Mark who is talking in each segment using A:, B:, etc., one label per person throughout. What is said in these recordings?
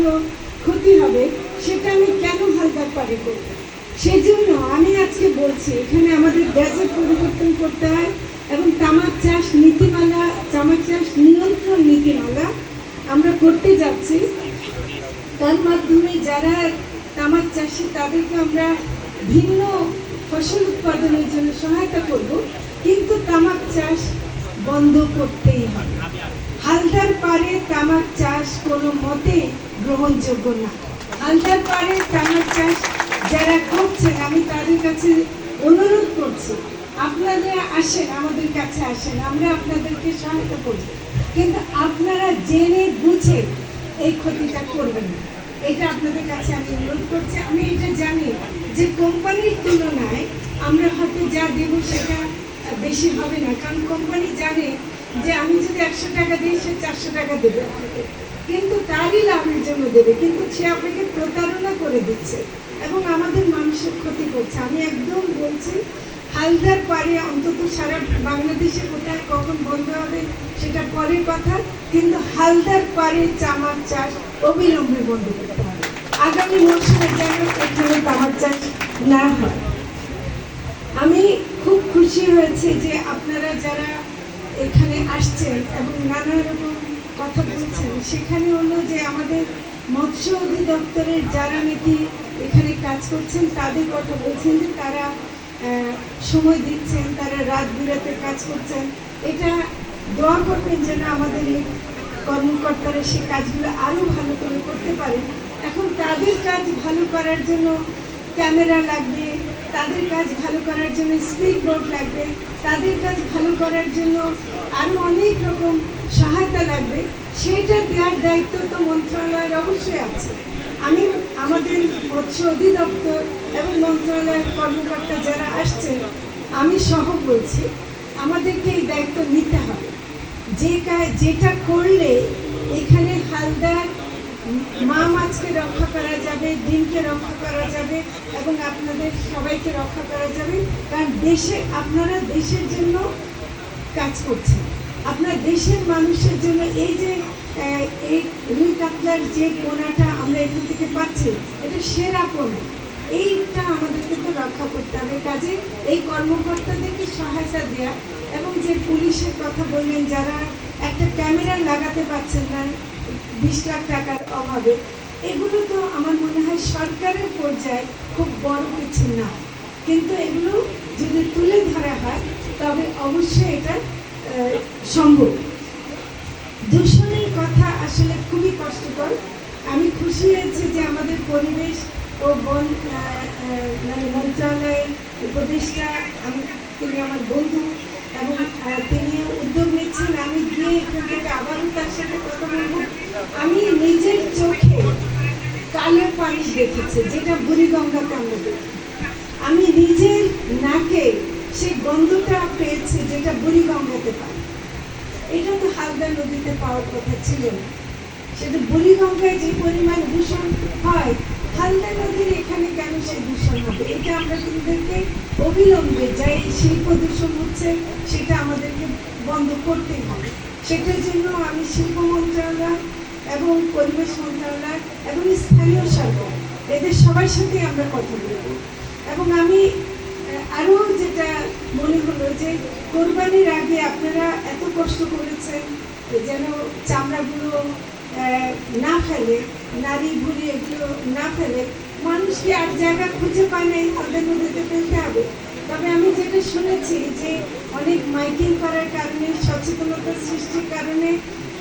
A: এতগুলো ক্ষতি হবে, সেটা আমি কেন হালদার পারে করব? সেজন্য আমি আজকে বলছি, এখানে আমাদের গ্যাজেট পরিবর্তন করতে হয় এবং তামাক চাষ নীতিমালা, তামাক চাষ নিয়ন্ত্রণ নীতিমালা আমরা করতে যাচ্ছি। তার মাধ্যমে যারা তামাক চাষি, তাদেরকে আমরা ভিন্ন ফসল উৎপাদনের জন্য সহায়তা করব, কিন্তু তামাক চাষ বন্ধ করতেই হবে। হালদার পারে তামাক চাষ কোনো মতে গ্রহণযোগ্য না। হালদার পারে তামাক চাষ যারা করছেন, আমি তাদের কাছে অনুরোধ করছি, আপনারা আসেন, আমাদের কাছে আসেন, আমরা আপনাদেরকে সহায়তা করব। কিন্তু আপনারা জেনে বুঝে এই ক্ষতিটা করবেন না। এটা আপনাদের কাছে আমি অনুরোধ করছি। আমি এটা জানি যে কোম্পানির তুলনায় আমরা হয়তো যা দেবো সেটা বেশি হবে না, কারণ কোম্পানি জানে যে আমি যদি একশো টাকা দিই, সে চারশো টাকা দেবে। কিন্তু তারই লাভের জন্য দেবে। কিন্তু সে আপনাকে প্রতারণা করে দিচ্ছে এবং আমাদের মানুষের ক্ষতি করছে। আমি একদম বলছি, হালদার পারে অন্তত সারা বাংলাদেশে কোথায় কখন বন্ধ হবে সেটা পরের কথা, কিন্তু হালদার পারে চামাক চাষ অবিলম্বে বন্ধ করতে হবে। আগামী মৌসুমে যেন এখানে তামাক চাষ না হয়। আমি খুব খুশি হয়েছে যে আপনারা যারা এখানে আসছেন এবং নানা রকম কথা বলছেন। সেখানে হলো যে আমাদের মৎস্য অধিদপ্তরের যারা নাকি এখানে কাজ করছেন, তাদের কথা বলছেন যে তারা সময় দিচ্ছেন, তারা রাত বিরাতে কাজ করছেন। এটা দোয়া করবেন যেন আমাদের এই কর্মকর্তারা সে কাজগুলো আরও ভালো করে করতে পারেন এখন তাদের কাজ ভালো করার জন্য ক্যামেরা লাগবে, তাদের কাজ ভালো করার জন্য স্পিড বোর্ড লাগবে, তাদের কাজ ভালো করার জন্য আরও অনেক রকম সহায়তা লাগবে। সেটা দেওয়ার দায়িত্ব তো মন্ত্রণালয়ের অবশ্যই আছে। আমি, আমাদের মৎস্য অধিদপ্তর এবং মন্ত্রণালয়ের কর্মকর্তা যারা আসছেন, আমি সহ বলছি, আমাদেরকে এই দায়িত্ব নিতে হবে। যে কাজ, যেটা করলে এখানে হালদার মা মাছকে রক্ষা করা যাবে, ডিমকে রক্ষা করা যাবে এবং আপনাদের সবাইকে রক্ষা করা যাবে। কারণ দেশে, আপনারা দেশের জন্য কাজ করছে। আপনার দেশের মানুষের জন্য এই যে এই রুই কাতলার যে পোনাটা আমরা এখান থেকে পাচ্ছি, এটা সেরা পোনা। এইটা আমাদেরকে তো রক্ষা করতে হবে। কাজে এই কর্মকর্তাদেরকে সহায়তা দেওয়া এবং যে পুলিশের কথা বললেন, যারা একটা ক্যামেরা লাগাতে পারছেন না, বিশ লাখ টাকার অভাবে, এগুলো তো আমার মনে হয় সরকারের পর্যায়ে খুব বড় কিছু না। কিন্তু এগুলো যদি তুলে ধরা হয়, তবে অবশ্যই এটা সম্ভব। দূষণের কথা আসলে খুবই কষ্টকর। আমি খুশি হয়েছি যে আমাদের পরিবেশ ও বন মানে মন্ত্রণালয়ের উপদেষ্টা তিনি আমার বন্ধু এবং তিনি উদ্যোগ নিচ্ছেন। আমি গিয়ে এখান থেকে আবারও তার সাথে কথা বলব। আমি নিজের চোখে কালো পানি দেখেছি, যেটা বুড়িগঙ্গাতে আমরা দেখি আমি নিজের নাকে সেই গন্ধটা পেয়েছি যেটা বুড়িগঙ্গাতে পাই এটা তো হালদা নদীতে পাওয়ার কথা ছিল না। সেটা বুড়িগঙ্গায় যে পরিমাণ দূষণ হয়, হালদা নদীর এখানে কেন সেই দূষণ হবে? এটা আমরা তোমাদেরকে অবিলম্বে যাই শিল্প দূষণ হচ্ছে, সেটা আমাদেরকে বন্ধ করতেই হবে। সেটার জন্য আমি শিল্প মন্ত্রণালয় এবং পরিবেশ মন্ত্রণালয় এবং স্থানীয় সরকার, এদের সবার সাথে আমরা কথা বলব। এবং আমি আরও যেটা মনে হলো যে কোরবানির আগে আপনারা এত কষ্ট করেছেন যেন চামড়াগুলো না ফেলে নারী বুড়ি এগুলো না ফেলে মানুষ কি আর জায়গা খুঁজে পায় নাই, তাদের নদীতে ফেলতে হবে। তবে আমি যেটা শুনেছি যে অনেক মাইকিং করার কারণে সচেতনতা সৃষ্টির কারণে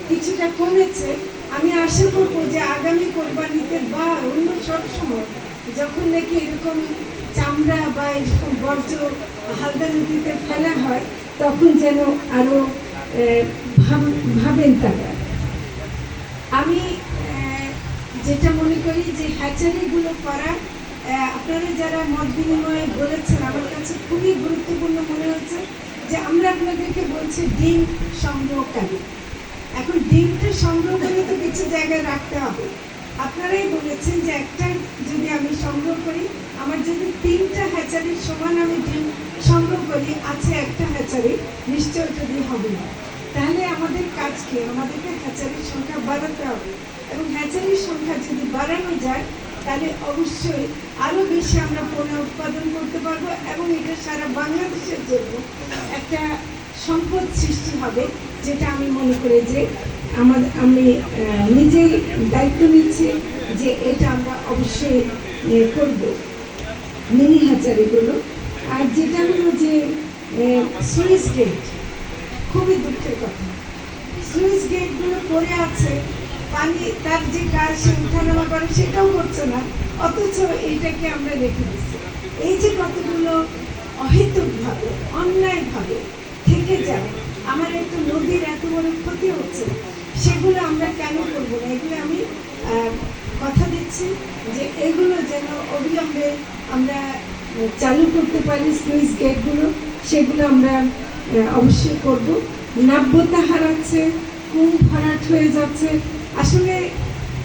A: কিছুটা কমেছে। আমি আশা করব যে আগামী কোরবানিতে বা অন্য সব সময় যখন নাকি এরকম চামড়া বা এরকম বর্জ্য হালদা নদীতে ফেলা হয়, তখন যেন আরও ভাব- ভাবেন তারা। আমি যেটা মনে করি যে হ্যাচারিগুলো করা আপনারা যারা মত বিনিময়ে বলেছেন, আমার কাছে খুবই গুরুত্বপূর্ণ মনে হচ্ছে যে আমরা আপনাদেরকে বলছি ডিম সংগ্রহকারী। এখন ডিমটা সংগ্রহ করে তো কিছু জায়গায় রাখতে হবে। আপনারাই বলেছেন যে একটা যদি আমি সংগ্রহ করি, আমার যদি তিনটা হ্যাচারির সমান আমি ডিম সংগ্রহ করি, আছে একটা হ্যাচারি, নিশ্চয় যদি হবে। না তাহলে আমাদের কাজ কি? আমাদেরকে হ্যাচারির সংখ্যা বাড়াতে হবে। এবং হ্যাচারির সংখ্যা যদি বাড়ানো যায়, তাহলে অবশ্যই আরও বেশি আমরা পণ্য উৎপাদন করতে পারব এবং এটা সারা বাংলাদেশের জন্য একটা সম্পদ সৃষ্টি হবে, যেটা আমি মনে করি যে আমাদের আমি নিজেই দায়িত্ব নিচ্ছি যে এটা আমরা অবশ্যই করব। মিনি হ্যাচারিগুলো আর যেটা হলো যে সুইচ গেট, খুবই দুঃখের কথা। সুইচ গেটগুলো পড়ে আছে, পানি, তার যে কাজ সে উঠানামা করে সেটাও করছে না, অথচ এইটাকে আমরা রেখে দিচ্ছি। এই যে কতগুলো অহেতুকভাবে, অন্যায়ভাবে থেকে যায়, আমার একটা নদীর এত বড় ক্ষতি হচ্ছে সেগুলো আমরা কেন করব না? এগুলো আমি কথা দিচ্ছি যে এগুলো যেন অবিলম্বে আমরা চালু করতে পারি সুইচ গেটগুলো, সেগুলো আমরা অবশ্যই করব। নাব্যতা হারাচ্ছে কুম ভরাট হয়ে যাচ্ছে। আসলে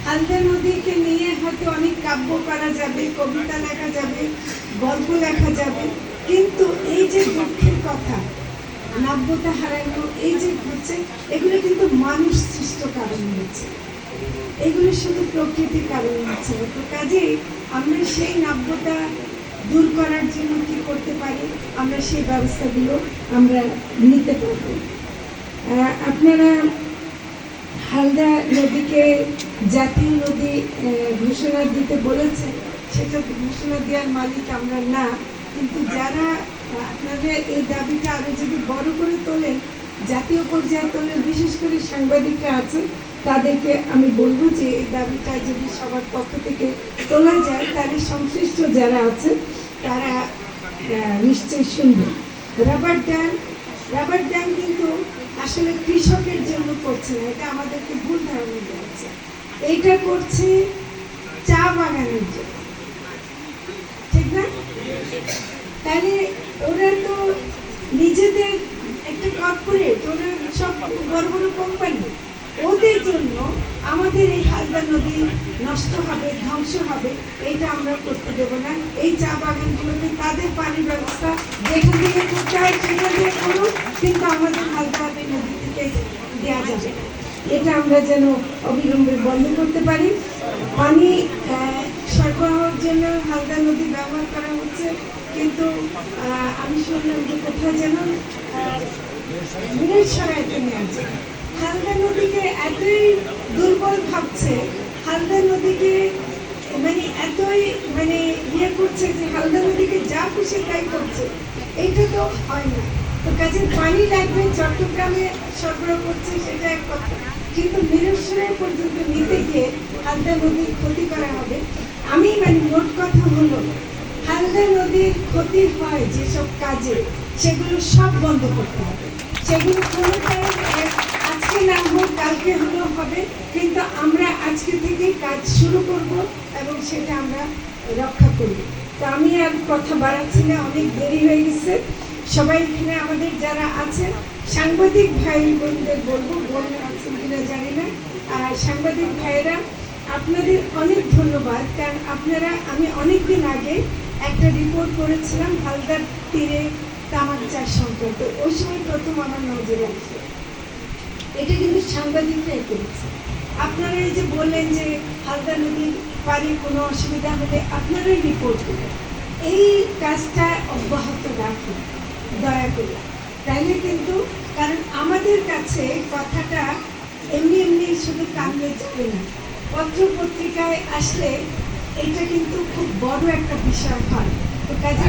A: হালদা নদীকে নিয়ে হয়তো অনেক কাব্য করা যাবে, কবিতা লেখা যাবে, গল্প লেখা যাবে, কিন্তু এই যে দুঃখের কথা নাব্যতা হারানো এই যে হচ্ছে এগুলো কিন্তু মানুষ সৃষ্ট কারণ হচ্ছে এগুলো শুধু প্রকৃতির কারণে হচ্ছে। তো কাজেই আমরা সেই নাব্যতা দূর করার জন্য কি করতে পারি, আমরা সেই ব্যবস্থাগুলো আমরা নিতে পারব আপনারা হালদা নদীকে জাতীয় নদী ঘোষণা দিতে বলেছে সেটা ঘোষণা দেওয়ার মালিক আমরা না, কিন্তু যারা আপনাদের এই দাবিটা আরও যদি বড় করে তোলেন, জাতীয় পর্যায়ে তোলেন, বিশেষ করে সাংবাদিকরা আছে, তাদেরকে আমি বলব যে এই দাবিটা যদি সবার পক্ষ থেকে তোলা যায়, তাহলে সংশ্লিষ্ট যারা আছে, তারা নিশ্চয়ই শুনবে। রাবার ড্যাম রাবার ড্যাম কিন্তু আসলে কৃষকের জন্য করছে না, এটা আমাদেরকে ভুল ধারণা দিচ্ছে এইটা করছে চা বাগানের জন্য। ঠিক না? তাহলে ওরা তো নিজেদের একটা কর্পোরেট ওরা সব বড় বড় কোম্পানি ওদের জন্য আমাদের এই হালদা নদী নষ্ট হবে, ধ্বংস হবে এইটা আমরা করতে দেব না। এই চা বাগানগুলোতে তাদের পানির ব্যবস্থা যেখান থেকে করতে হয়, সেখান থেকে করুক কিন্তু আমাদের হালদা নদী থেকে দেওয়া যাবে এটা আমরা যেন অবিলম্বে বন্ধ করতে পারি। পানি সরবরাহের জন্য হালদা নদী ব্যবহার করা হচ্ছে। কিন্তু আমি শুনলাম যে কোথায় যেন সরাইতে নিয়ে আছে। হালদা নদীকে এতই দুর্বল ভাবছে, হালদা নদীকে মানে এতই মানে ইয়ে করছে যে হালদা নদীকে যা খুশি তাই করছে। এইটা তো হয় না। তো কাজে পানি লাগবে, চট্টগ্রামে সরবরাহ করছে, সেটা এক কথা। কিন্তু মিরসরাই পর্যন্ত নিতে গিয়ে হালদা নদীর ক্ষতি করা হবে। আমি মানে মোট কথা হলো হালদা নদীর ক্ষতি হয় যেসব কাজে, সেগুলো সব বন্ধ করতে হবে। সেগুলো কোনোটাই আজকে না হোক, কালকে হলেও হবে, কিন্তু আমরা আজকে থেকে কাজ শুরু করব এবং সেটা আমরা রক্ষা করব। তো আমি আর কথা বাড়াচ্ছি না, অনেক দেরি হয়ে গেছে। সবাই এখানে আমাদের যারা আছেন, সাংবাদিক ভাই বোনদের বলব, বোন আছেন কিনা জানি না। আর সাংবাদিক ভাইয়েরা, আপনাদের অনেক ধন্যবাদ, কারণ আপনারা, আমি অনেকদিন আগে একটা রিপোর্ট করেছিলাম, হালদার তীরে তামাক চাষ সংক্রান্ত ওই সময় প্রথম আমার নজরে আসে এটা কিন্তু সাংবাদিকরাই করেছে। আপনারা এই যে বললেন যে হালদা নদীর পারে কোনো অসুবিধা হলে আপনারাই রিপোর্ট করবেন। এই কাজটা অব্যাহত রাখুন, দয়া করে। তাইলে কিন্তু, কারণ আমাদের কাছে কথাটা এমনি এমনি শুধু কান্দে যাবে না। পত্র পত্রিকায় আসলে এটা কিন্তু খুব বড় একটা বিষয় হয়। তো কাজে